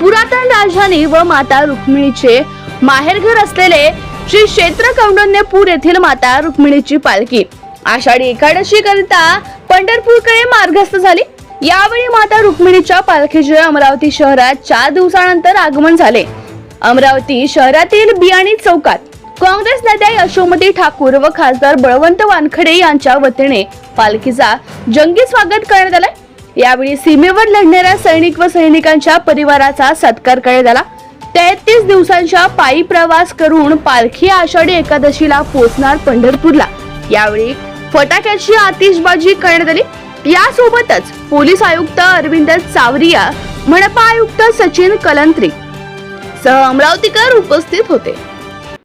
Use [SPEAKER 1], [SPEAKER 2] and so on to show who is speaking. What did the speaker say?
[SPEAKER 1] पुरातन राजधानी व माता रुक्मिणीचे माहेरघर असलेले श्री क्षेत्र कौंडण्यपूर येथील माता रुक्मिणीची पालखी. आषाढी एकादशी करिता पंढरपूरकडे मार्गस्थ झाली. यावेळी माता रुक्मिणीच्या पालखीचे अमरावती शहरात चार दिवसानंतर आगमन झाले. अमरावती शहरातील बियाणी चौकात काँग्रेस नेत्या यशोमती ठाकूर व खासदार बळवंत वानखडे यांच्या वतीने पालखीचा जंगी स्वागत करण्यात आलाय. यावेळी सीमेवर लढणाऱ्या सैनिक व सैनिकांच्या परिवाराचा सत्कार करण्यात आला. तेहतीस दिवसांच्या पायी प्रवास करून पालखी आषाढी एकादशीला पोहोचणार पंढरपूरला. यावेळी फटाक्याची आतिषबाजी करण्यात आली. यासोबतच पोलीस आयुक्त अरविंद चावरिया मनपा आयुक्त सचिन कलंत्री सह अमरावतीकर उपस्थित होते.